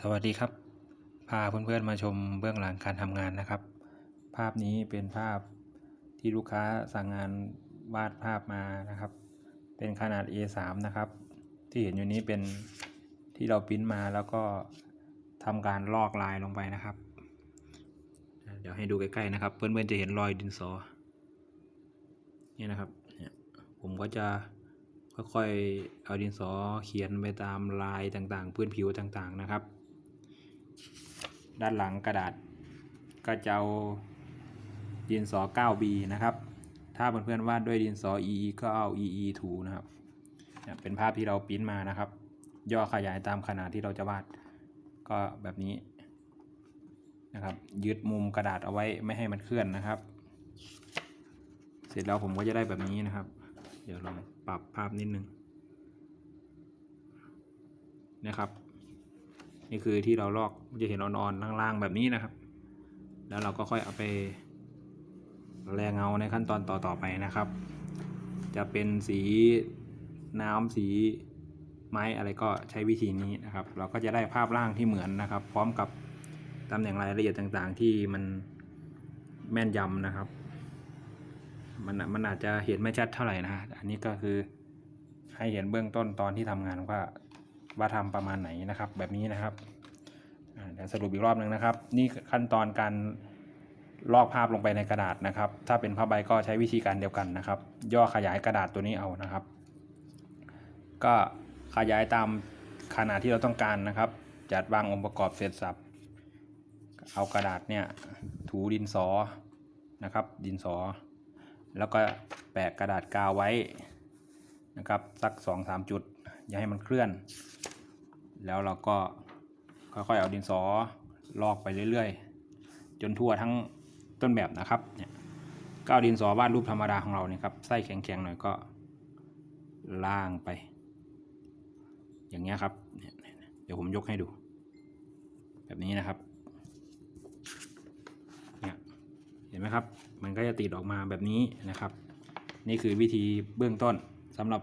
สวัสดีครับ พาเพื่อนๆมาชมเบื้องหลังการทำงานนะครับ ภาพนี้เป็นภาพที่ลูกค้าสั่งงานวาดภาพมานะครับ เป็นขนาด A3 นะครับ ที่เห็นอยู่นี้เป็นที่เราปริ้นมาแล้วก็ทำการลอกลายลงไปนะครับ เดี๋ยวให้ดูใกล้ๆนะครับ เพื่อนๆจะเห็นรอยดินสอนี่นะครับผมก็จะค่อยๆ เอาดินสอเขียนไปตามลายต่างๆ พื้นผิวต่างๆ นะครับ ด้านหลังกระดาษ ก็จะเอาดินสอ 9B นะครับ ถ้าเพื่อนๆวาดด้วยดินสอ EE ก็เอา EE ถูนะครับเนี่ยเป็นภาพที่เราปริ้นมานะครับ ย่อขยายตามขนาดที่เราจะวาดก็แบบนี้นะครับ ยึดมุมกระดาษเอาไว้ไม่ให้มันเคลื่อนนะครับ เสร็จแล้วผมก็จะได้แบบนี้นะครับ เดี๋ยวลองปรับภาพนิดนึงนะครับ นี่คือที่เราลอกจะเห็นอ่อนๆล่างๆแบบนี้นะครับ แล้วเราก็ค่อยเอาไปแรงเงาในขั้นตอนต่อๆไปนะครับ จะเป็นสีน้ำสีไม้อะไรก็ใช้วิธีนี้นะครับ เราก็จะได้ภาพร่างที่เหมือนนะครับ พร้อมกับตำแหน่งรายละเอียดต่างๆ ที่มันแม่นยำนะครับ มันมันอาจจะเห็นไม่ชัดเท่าไหร่นะฮะอันนี้ก็คือให้เห็นเบื้องต้นตอนที่ทำงานว่า ว่าทำประมาณไหนนะครับ แบบนี้นะครับเดี๋ยวสรุปอีกรอบหนึ่งนะครับ นี่ขั้นตอนการลอกภาพลงไปในกระดาษนะครับ ถ้าเป็นผ้าใบก็ใช้วิธีการเดียวกันนะครับ ย่อขยายกระดาษตัวนี้เอานะครับ ก็ขยายตามขนาดที่เราต้องการนะครับ จัดวางองค์ประกอบเสร็จสับ เอากระดาษเนี่ยถูดินสอนะครับ ดินสอ แล้วก็แปะกระดาษกาวไว้นะครับ สักสองสามจุด อย่าให้มันเคลื่อน แล้วเราก็ค่อยๆเอาดินสอลอกไปเรื่อยๆ จนทั่วทั้งต้นแบบนะครับเนี่ยก็เอาดินสอวาดรูปธรรมดาของเราเนี่ยครับไส้แข็งๆหน่อยก็ล่างไป อย่างเงี้ยครับเนี่ยเดี๋ยวผมยกให้ดู แบบนี้นะครับเนี่ยเห็นไหมครับ มันก็จะติดออกมาแบบนี้นะครับ นี่คือวิธีเบื้องต้นสำหรับ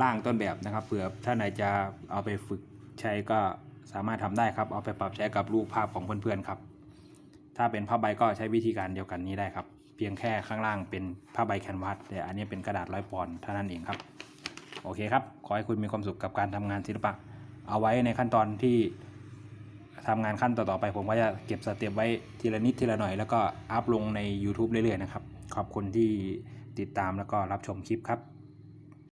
ร่างต้นแบบนะครับเผื่อท่านไหนจะเอาไปฝึกใช้ก็สามารถทำได้ครับ เอาไปปรับใช้กับรูปภาพของเพื่อนๆครับ ถ้าเป็นผ้าใบก็ใช้วิธีการเดียวกันนี้ได้ครับ เพียงแค่ข้างล่างเป็นผ้าใบแคนวาสแต่อันนี้เป็นกระดาษร้อยปอนด์เท่านั้นเองครับ โอเคครับ ขอให้คุณมีความสุขกับการทำงานศิลปะ เอาไว้ในขั้นตอนที่ทำงานขั้นต่อๆไป ผมก็จะเก็บสเต็ปไว้ทีละนิดทีละหน่อย แล้วก็อัพลงใน YouTube เรื่อยๆนะครับ ขอบคุณที่ติดตามแล้วก็รับชมคลิปครับ